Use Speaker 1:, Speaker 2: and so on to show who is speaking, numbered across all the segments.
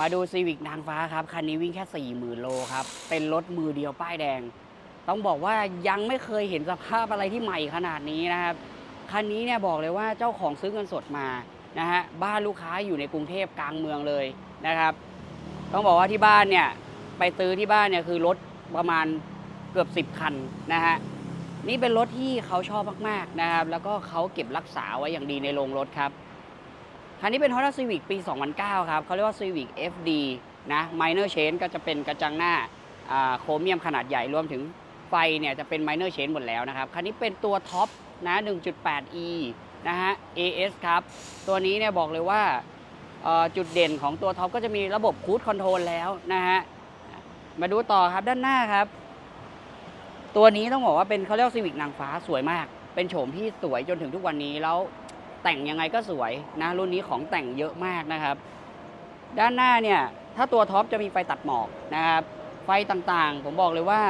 Speaker 1: มาดูซีวิกนางฟ้าครับ คันนี้วิ่งแค่ 40,000 โลครับ เป็นรถมือเดียวป้ายแดง ต้องบอกว่ายังไม่เคยเห็นสภาพอะไรที่ใหม่ขนาดนี้นะครับ คันนี้เนี่ยบอกเลยว่าเจ้าของซื้อเงินสดมานะฮะบ้านลูกค้าอยู่ในกรุงเทพกลางเมืองเลยนะครับ ต้องบอกว่าที่บ้านเนี่ยไปซื้อที่บ้านเนี่ยคือรถประมาณเกือบ 10 คันนะฮะนี่เป็นรถที่เขาชอบมากๆนะครับ แล้วก็เขาเก็บรักษาไว้อย่างดีในโรงรถครับ คันนี้เป็น Honda Civic ปี 2009 ครับเขาเรียกว่า Civic FD นะ Minor Change ก็จะเป็นกระจังหน้าโครเมียมขนาดใหญ่รวมถึงไฟเนี่ยจะเป็น Minor Change หมดแล้วนะครับ คันนี้เป็นตัวท็อปนะ 1.8e นะฮะ AS ครับ ตัวนี้เนี่ยบอกเลยว่าจุดเด่นของตัวท็อปก็จะมีระบบคูดคอนโทรลแล้วนะฮะ มาดูต่อครับด้านหน้าครับ ตัวนี้ต้องบอกว่าเป็นเขาเรียกซีวิกนางฟ้าสวยมาก เป็นโฉมที่สวยจนถึงทุกวันนี้แล้ว แต่งยังไงก็สวยนะรุ่นนี้ของแต่งเยอะมากนะครับ ด้านหน้าเนี่ยถ้าตัวท็อปจะมีไฟตัดหมอกนะครับไฟต่างๆ ผมบอกเลยว่า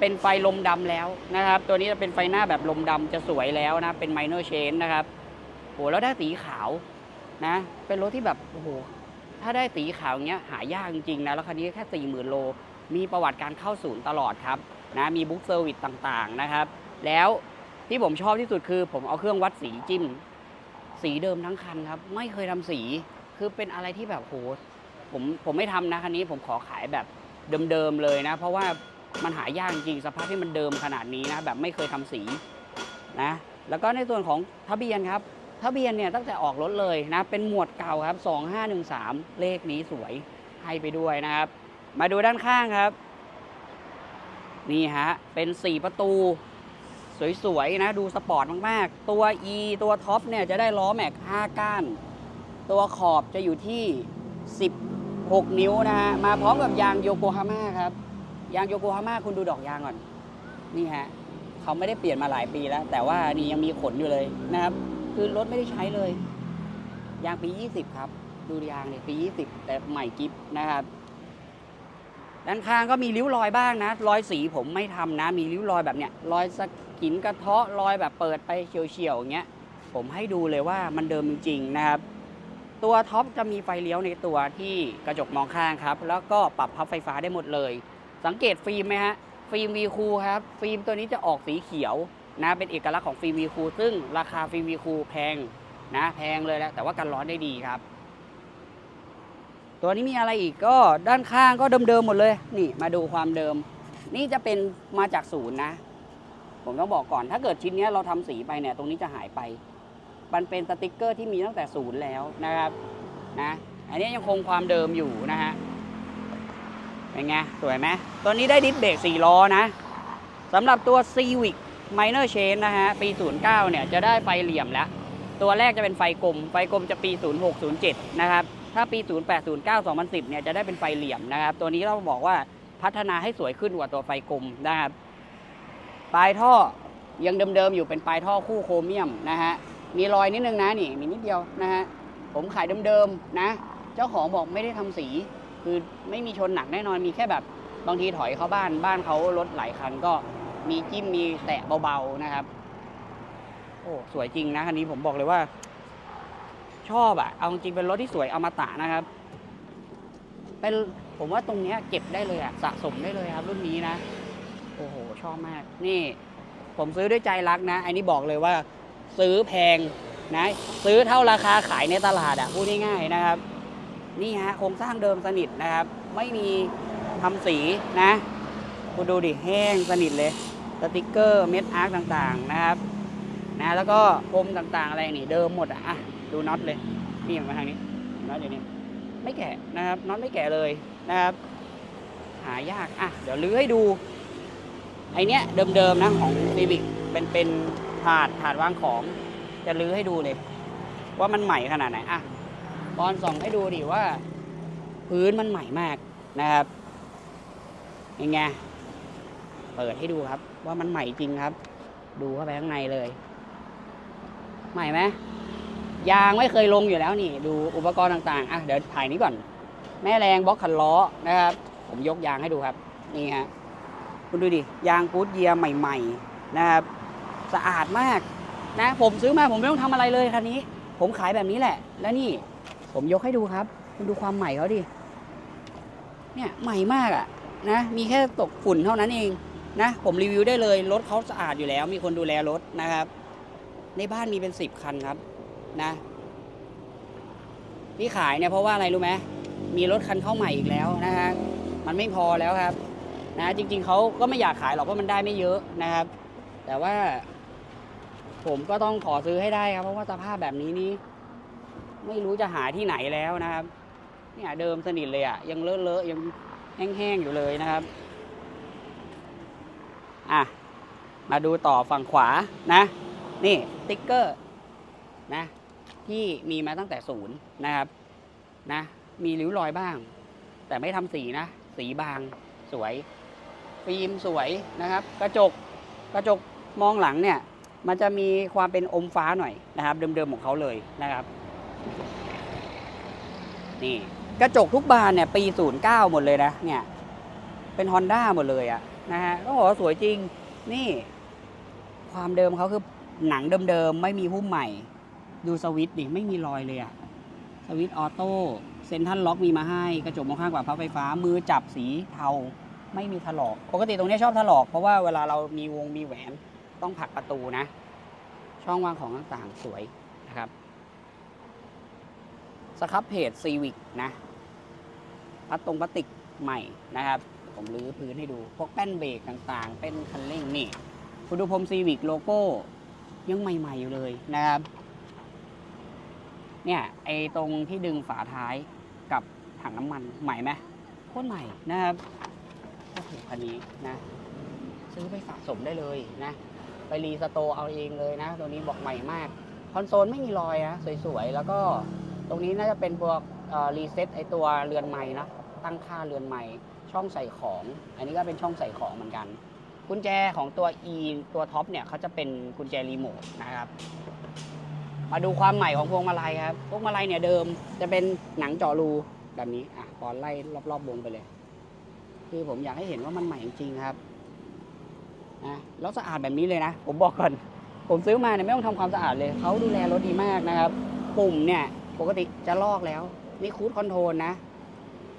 Speaker 1: เป็นไฟลมดำแล้วนะครับ ตัวนี้จะเป็นไฟหน้าแบบลมดำจะสวยแล้วนะ เป็น minor change นะครับโหแล้วได้สีขาวนะ เป็นรถที่แบบโอ้โหถ้าได้สีขาวอย่างเงี้ยหายากจริงๆนะแล้วคันนี้แค่ 40,000 โล มีประวัติการเข้าศูนย์ตลอดครับนะมีบุ๊กเซอร์วิสต่างๆนะครับ แล้วที่ผมชอบที่สุดคือผมเอาเครื่องวัดสีจิ้ม สีเดิมทั้งคันครับ ไม่เคยทำสี คือเป็นอะไรที่แบบโหผมผมไม่ทำนะคันนี้ผมขอขายแบบเดิมๆเลยนะ เพราะว่ามันหายากจริงสภาพที่มันเดิมขนาดนี้นะแบบไม่เคยทำสีนะ แล้วก็ในส่วนของทะเบียนครับทะเบียนเนี่ยตั้งแต่ออกรถเลยนะ เป็นหมวดเก่าครับ 2513 เลขนี้สวยให้ไปด้วยนะครับ มาดูด้านข้างครับ นี่ฮะ เป็น 4 ประตู สวยๆนะดูสปอร์ตมากๆ ตัว E ตัวท็อปเนี่ยจะได้ล้อแม็ก 5 ก้าน ตัวขอบจะอยู่ที่ 16 นิ้วนะฮะ มาพร้อมกับยางโยโกฮาม่าครับ ยางโยโกฮาม่าคุณดูดอกยางก่อน นี่ฮะเขาไม่ได้เปลี่ยนมาหลายปีแล้ว แต่ว่านี่ยังมีขนอยู่เลยนะครับ คือรถไม่ได้ใช้เลย ยางปี 20 ครับ ดูยางเนี่ยปี 20 แต่ใหม่กิฟนะครับด้านข้างก็มีริ้วรอยบ้างนะ รอยสีผมไม่ทำนะ มีริ้วรอยแบบเนี้ย รอยสะ กินกระเทาะรอยแบบเปิดไปเฉียวๆอย่างเงี้ยผมให้ดูเลยว่ามันเดิมจริงๆนะครับ ตัวท็อปจะมีไฟเลี้ยวในตัวที่กระจกมองข้างครับ แล้วก็ปรับพับไฟฟ้าได้หมดเลย สังเกตฟิล์มไหมฮะฟิล์มวีคูครับ ฟิล์มตัวนี้จะออกสีเขียวนะเป็นเอกลักษณ์ของฟิล์มวีคูซึ่งราคาฟิล์มวีคูแพงนะแพงเลยแหละแต่ว่ากันร้อนได้ดีครับ ตัวนี้มีอะไรอีกก็ด้านข้างก็เดิมๆหมดเลย นี่มาดูความเดิม นี่จะเป็นมาจากศูนย์นะ ผมต้องบอกก่อนถ้าเกิดชิ้นนี้เราทำสีไปเนี่ยตรงนี้จะหายไป มันเป็นสติกเกอร์ที่มีตั้งแต่ศูนย์แล้วนะครับนะอันนี้ยังคงความเดิมอยู่นะฮะเป็นไงสวยไหมตัวนี้ได้ดิสเบรก4ล้อนะสำหรับตัว Civic Minor Change นะฮะ ปี 09 เนี่ย จะได้ไฟเหลี่ยมแล้ว ตัวแรกจะเป็นไฟกลม ไฟกลมจะปี 06 07 นะครับ ถ้าปี 08 09 2010 เนี่ย จะได้เป็นไฟเหลี่ยมนะครับ ตัวนี้เราบอกว่าพัฒนาให้สวยขึ้นกว่าตัวไฟกลมนะครับ ปลายท่อยังเดิมๆอยู่เป็นปลายท่อคู่โครเมียมนะฮะ มีรอยนิดนึงนะนี่มีนิดเดียวนะฮะ ผมขายเดิมๆนะ เจ้าของบอกไม่ได้ทำสี คือไม่มีชนหนักแน่นอนมีแค่แบบบางทีถอยเข้าบ้านบ้านเขารถหลายคันก็มีจิ้มมีแตะเบาๆนะครับ โอ้สวยจริงนะคันนี้ผมบอกเลยว่า ชอบอะเอาจริงเป็นรถที่สวยอมตะนะครับ เป็นผมว่าตรงเนี้ยเก็บได้เลยอะสะสมได้เลยครับรุ่นนี้นะ โอ้โห ชอบมาก นี่ ผมซื้อด้วยใจรักนะ อันนี้บอกเลยว่า ซื้อแพงนะ ซื้อเท่าราคาขายในตลาดอะพูดง่ายๆนะครับ นี่ฮะโครงสร้างเดิมสนิทนะครับ ไม่มีทำสีนะ คุณดูดิแห้งสนิทเลย สติกเกอร์เม็ดอาร์คต่างๆนะครับ นะ แล้วก็พรมต่างๆ อะไรนี่เดิมหมดอะอะดูน็อตเลย นี่มาทางนี้ น็อตอยู่นี่ไม่แกะนะครับ น็อตไม่แกะเลยนะครับ หายาก อะ เดี๋ยวลื้อให้ดู ไอเนี้ยเดิมๆนะของซีวิกเป็นเป็นถาดถาดวางของ จะลื้อให้ดูเลย ว่ามันใหม่ขนาดไหนอะบอลส่องให้ดูดิว่า พื้นมันใหม่มากนะครับยังไงเปิดให้ดูครับ ว่ามันใหม่จริงครับ ดูเข้าไปข้างในเลย ใหม่ไหมยางไม่เคยลงอยู่แล้วนี่ ดูอุปกรณ์ต่างๆอะเดี๋ยวถ่ายนี้ก่อน แม่แรงบล็อกคันล้อนะครับ ผมยกยางให้ดูครับ นี่ฮะ คุณดูดิ ยางกูดเยียร์ใหม่ๆนะครับสะอาดมากนะผมซื้อมาผมไม่ต้องทำอะไรเลยคันนี้ ผมขายแบบนี้แหละ และนี่ผมยกให้ดูครับ คุณดูความใหม่เขาดิเนี่ยใหม่มากอะนะมีแค่ตกฝุ่นเท่านั้นเองนะผมรีวิวได้เลยรถเขาสะอาดอยู่แล้ว มีคนดูแลรถนะครับ ในบ้านมีเป็นสิบคันครับนะที่ขายเนี่ยเพราะว่าอะไรรู้ไหมมีรถคันเข้าใหม่อีกแล้วนะฮะมันไม่พอแล้วครับ นะจริงๆเขาก็ไม่อยากขายหรอกเพราะมันได้ไม่เยอะนะครับ แต่ว่า ผมก็ต้องขอซื้อให้ได้ครับเพราะว่าสภาพแบบนี้นี่ไม่รู้จะหาที่ไหนแล้วนะครับ เนี่ยเดิมสนิทเลยอะ่ะยังเลอะๆยังแห้งๆอยู่เลยนะครับอะมาดูต่อฝั่งขวานะ นี่สติ๊กเกอร์นะที่มีมาตั้งแต่ศูนย์นะครับนะมีริ้วรอยบ้าง แต่ไม่ทำสีนะ สีบางสวย ฟิล์มสวยนะครับ กระจกกระจกมองหลังเนี่ย มันจะมีความเป็นอมฟ้าหน่อยนะครับ เดิมๆของเขาเลยนะครับนี่กระจกทุกบานเนี่ยปี 09 หมดเลยนะเนี่ยเป็น Honda หมดเลยอะนะฮะก็บอกว่าสวยจริงนี่ ความเดิมเขาคือหนังเดิมๆ ไม่มีหุ้มใหม่ ดูสวิตดิไม่มีรอยเลยอะสวิตออโต้เซนทันล็อกมีมาให้ กระจกมองข้างกว่าพับไฟฟ้ามือจับสีเทา ไม่มีถลอก ปกติตรงนี้ชอบถลอก เพราะว่าเวลาเรามีวงมีแหวนต้องผักประตูนะ ช่องวางของต่างๆสวยนะครับสครับเพจซีวิกนะพัดตรงพลาสติกใหม่นะครับ ผมรื้อพื้นให้ดู พวกแป้นเบรกต่างๆ เป็นคันเร่งนี่คุณดูพรมซีวิกโลโก้ยังใหม่ ๆ อยู่เลยนะครับ เนี่ยไอตรงที่ดึงฝาท้ายกับถังน้ำมันใหม่ไหมโคตรใหม่นะครับ โอ้โหคันนี้นะ ซื้อไปสะสมได้เลยนะ ไปรีสโตร์เอาเองเลยนะ ตัวนี้บอกใหม่มาก คอนโซลไม่มีรอยนะ สวยๆ แล้วก็ตรงนี้น่าจะเป็นพวกรีเซ็ตไอตัวเรือนไม้นะตั้งค่าเรือนไม้ช่องใส่ของ อันนี้ก็เป็นช่องใส่ของเหมือนกัน กุญแจของตัว E ตัวท็อปเนี่ยเขาจะเป็นกุญแจรีโมทนะครับ มาดูความใหม่ของพวงมาลัยครับ พวงมาลัยเนี่ยเดิมจะเป็นหนังเจาะรูแบบนี้ อะปอนไล่รอบๆวงไปเลย คือผมอยากให้เห็นว่ามันใหม่จริงๆครับนะแล้วสะอาดแบบนี้เลยนะ ผมบอกก่อน ผมซื้อมาเนี่ยไม่ต้องทำความสะอาดเลย เขาดูแลรถดีมากนะครับ ปุ่มเนี่ยปกติจะลอกแล้ว นี่คูดคอนโทรลนะ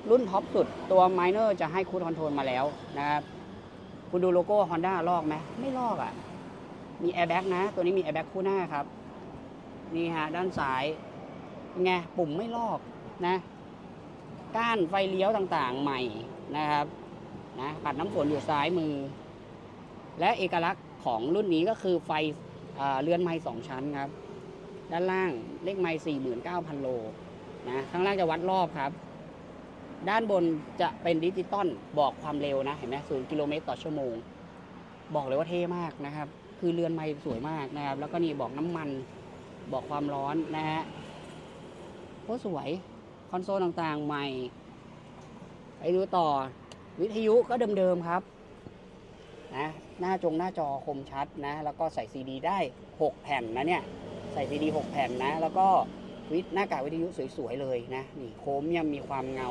Speaker 1: รุ่นท็อปสุดตัวไมเนอร์จะให้คูดคอนโทรลมาแล้วนะครับ คุณดูโลโก้ Honda ลอกไหมไม่ลอกอะ่ะ มีแอร์แบ็กนะ ตัวนี้มีแอร์แบ็กคู่หน้าครับ นี่ฮะ ด้านซ้ายเป็นไงปุ่มไม่ลอกนะ ก้านไฟเลี้ยวต่างๆใหม่นะครับ นะปัดน้ำฝนอยู่ซ้ายมือ และเอกลักษณ์ของรุ่นนี้ก็คือไฟอ่าเรือนไม้สองชั้นครับ ด้านล่างเลขไม้สี่หมื่นเก้าพันโลนะข้างล่างจะวัดรอบครับ ด้านบนจะเป็นดิจิตอลบอกความเร็วนะเห็นไหมศูนย์กิโลเมตรต่อชั่วโมง บอกเลยว่าเท่มากนะครับ คือเรือนไม้สวยมากนะครับ แล้วก็นี่บอกน้ำมันบอกความร้อนนะฮะโคตรสวยคอนโซลต่างๆใหม่ ไปดูต่อ วิทยุก็เดิมๆครับนะหน้าจงหน้าจอคมชัดนะ แล้วก็ใส่ซีดีได้ 6 แผ่นนะเนี่ย ใส่ซีดี 6 แผ่นนะ แล้วก็วิทหน้ากากวิทยุสวยๆเลยนะนี่โคมยังมีความเงา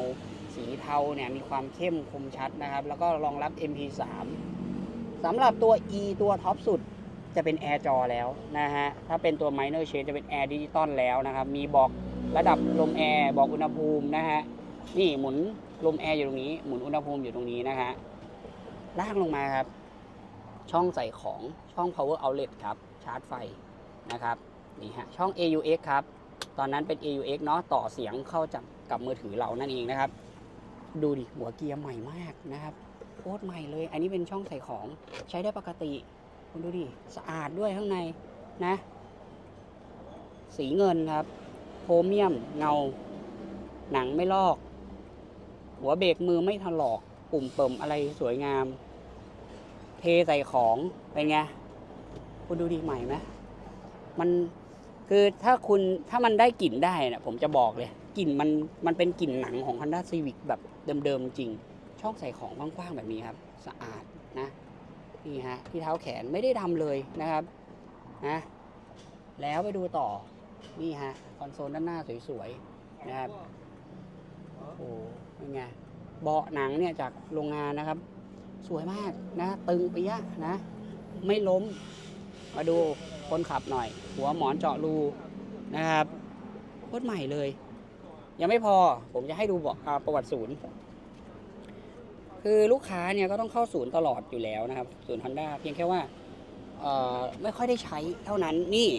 Speaker 1: สีเทาเนี่ยมีความเข้มคมชัดนะครับ แล้วก็รองรับ MP3 สำหรับตัว E ตัวท็อปสุดจะเป็นแอร์จอแล้วนะฮะ ถ้าเป็นตัว Minor Change จะเป็นแอร์ดิจิตอลแล้วนะครับ มีบอกระดับลมแอร์ บอกอุณหภูมินะฮะ นี่หมุน ลมแอร์อยู่ตรงนี้หมุนอุณหภูมิอยู่ตรงนี้นะฮะลางลงมาครับ ช่องใส่ของช่อง power outlet ครับ ชาร์จไฟนะครับนี่ฮะช่อง AUX ครับ ตอนนั้นเป็น AUX เนาะต่อเสียงเข้าจากกับมือถือเรานั่นเองนะครับ ดูดิหัวเกียร์ใหม่มากนะครับโคตรใหม่เลย อันนี้เป็นช่องใส่ของใช้ได้ปกติ คุณดูดิสะอาดด้วยข้างในนะ สีเงินครับ โครเมียมเงา หนังไม่ลอก หัวเบรกมือไม่ถลอก ปุ่มเปิมอะไรสวยงาม เทใส่ของเป็นไง คุณดูดีใหม่ไหมมันคือถ้าคุณถ้ามันได้กลิ่นได้นะผมจะบอกเลยกลิ่นมันมันเป็นกลิ่นหนังของ Honda Civic แบบเดิมๆจริง ช่องใส่ของกว้างๆแบบนี้ครับ สะอาดนะนี่ฮะที่เท้าแขนไม่ได้ดำเลยนะครับนะแล้วไปดูต่อนี่ฮะคอนโซลด้านหน้าสวยๆนะครับ ไงเบาะหนังเนี่ยจากโรงงานนะครับ สวยมากนะ ตึงเปียะนะ ไม่ล้ม มาดูคนขับหน่อย หัวหมอนเจาะรูนะครับโคตรใหม่เลย ยังไม่พอผมจะให้ดูบอกประวัติศูนย์ คือลูกค้าเนี่ยก็ต้องเข้าศูนย์ตลอดอยู่แล้วนะครับ ศูนย์ Honda เพียงแค่ว่าไม่ค่อยได้ใช้เท่านั้นนี่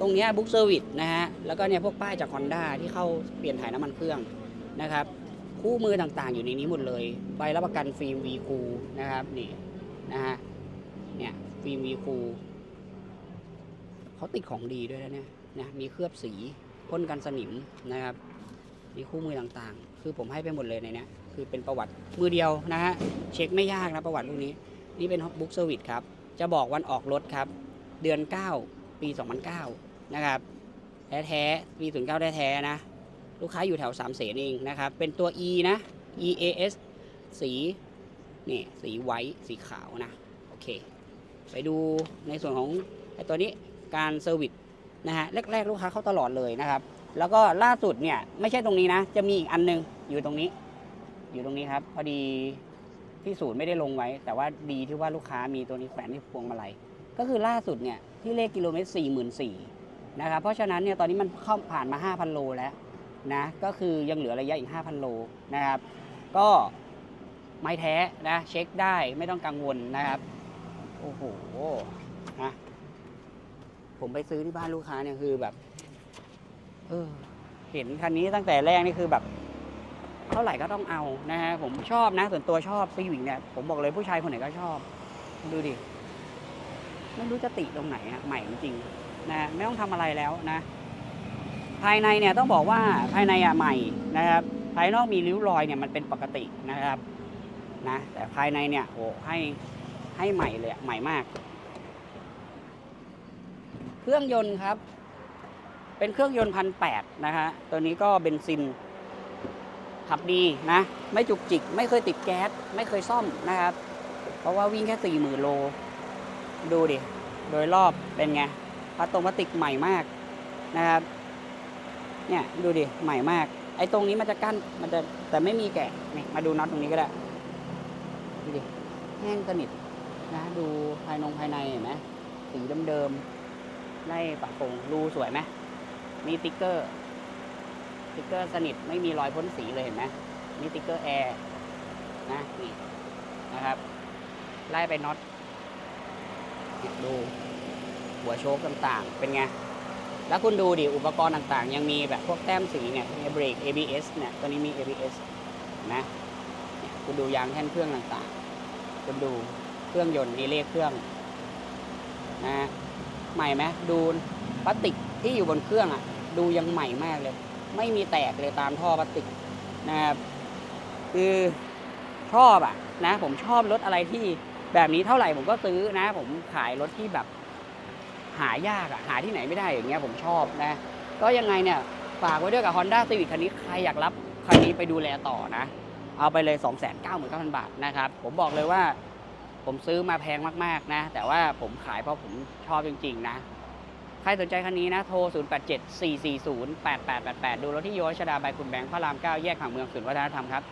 Speaker 1: ตรงนี้บุ๊กเซอร์วิสนะฮะ แล้วก็เนี่ยพวกป้ายจาก Honda ที่เข้าเปลี่ยนถ่ายน้ำมันเครื่องนะครับ คู่มือต่างๆ อยู่ในนี้หมดเลย ใบรับประกันฟิล์มวีคูนะครับนี่นะฮะเนี่ยฟิล์มวีคูเขาติดของดีด้วยนะเนี่ยนะมีเคลือบสีพ่นกันสนิมนะครับ มีคู่มือต่างๆ คือผมให้ไปหมดเลยในนี้คือเป็นประวัติมือเดียวนะฮะเช็คไม่ยากนะประวัติลูกนี้ นี่เป็นบุ๊กเซอร์วิสครับ จะบอกวันออกรถครับ เดือน 9 ปี 2009 นะครับแท้ๆปี09แท้ๆนะ ลูกค้าอยู่แถวสามเสนเองนะครับ เป็นตัว E นะ EAS สีนี่สีไว้สีขาวนะ โอเค ไปดูในส่วนของไอตัวนี้การเซอร์วิสนะฮะแรกๆ ลูกค้าเข้าตลอดเลยนะครับ แล้วก็ล่าสุดเนี่ย ไม่ใช่ตรงนี้นะ จะมีอีกอันนึงอยู่ตรงนี้ อยู่ตรงนี้ครับ พอดีที่ศูนย์ไม่ได้ลงไว้ แต่ว่าดีที่ว่าลูกค้ามีตัวนี้แขวนที่พวงมาลัยก็คือล่าสุดเนี่ยที่เลขกิโลเมตร44,000นะครับเพราะฉะนั้นเนี่ยตอนนี้มันเข้าผ่านมา 5,000 โลแล้ว นะก็คือยังเหลือระยะอีก 5,000 โลนะครับ ก็ไม่แท้นะเช็คได้ไม่ต้องกังวลนะครับ โอ้โหนะผมไปซื้อที่บ้านลูกค้าเนี่ยคือแบบ เออ เห็นคันนี้ตั้งแต่แรกนี่คือแบบ เท่าไหร่ก็ต้องเอานะฮะผมชอบนะ ส่วนตัวชอบซีวิกเนี่ยผมบอกเลยผู้ชายคนไหนก็ชอบ ดูดิไม่รู้จะติตรงไหนอะใหม่จริงๆนะไม่ต้องทำอะไรแล้วนะ ภายในเนี่ยต้องบอกว่าภายในอะใหม่นะครับ ภายนอกมีริ้วรอยเนี่ยมันเป็นปกตินะครับนะแต่ภายในเนี่ยโอ้ให้ให้ใหม่เลยใหม่มาก เครื่องยนต์ครับ เป็นเครื่องยนต์พันแปดนะฮะตัวนี้ก็เบนซินขับดีนะ ไม่จุกจิก ไม่เคยติดแก๊ส ไม่เคยซ่อมนะครับ เพราะว่าวิ่งแค่สี่หมื่นโล ดูดิ โดยรอบเป็นไงพลาสติกใหม่มากนะครับ เนี่ยดูดิใหม่มาก ไอ้ตรงนี้มันจะกั้นมันจะแต่ไม่มีแกะนี่มาดูน็อตตรงนี้ก็ได้ดูดิแห้งสนิทนะดูภายนงภายในเห็นไหมสีเดิมๆไล่ปะโปรงรูสวยไหมมีติ๊กเกอร์ติ๊กเกอร์สนิทไม่มีรอยพ่นสีเลยเห็นไหมนี่สติ๊กเกอร์แอร์นะนี่นะครับ ไล่ไปน็อตดูหัวโชคต่างๆ เป็นไง แล้วคุณดูดิ อุปกรณ์ต่างๆ ยังมีแบบพวกแต้มสีเนี่ยเบรก ABS เนี่ยตัวนี้มี ABS นะคุณดูยางแท่นเครื่องต่างๆ คุณดูเครื่องยนต์ดีเลขเครื่องนะใหม่ไหมดูพลาสติกที่อยู่บนเครื่องอะ ดูยังใหม่มากเลย ไม่มีแตกเลยตามท่อพลาสติกนะครับคือชอบอะนะ ผมชอบรถอะไรที่แบบนี้เท่าไหร่ผมก็ซื้อนะ ผมขายรถที่แบบ หายากอะหาที่ไหนไม่ได้อย่างเงี้ยผมชอบนะ ก็ยังไงเนี่ยฝากไว้ด้วยกับ Honda Civic คันนี้ใครอยากรับคันนี้ไปดูแลต่อนะ เอาไปเลย 2 9 9 0 0 0 บาทนะครับ ผมบอกเลยว่าผมซื้อมาแพงมากๆนะ แต่ว่าผมขายเพราะผมชอบจริง ๆ นะ ใครสนใจคันนี้นะ โทร 087 440 8888 ดูรถที่โยชดาบายคุณแบงค์พระราม 9 แยกห่างเมืองศูนย์วัฒนธรรมครับ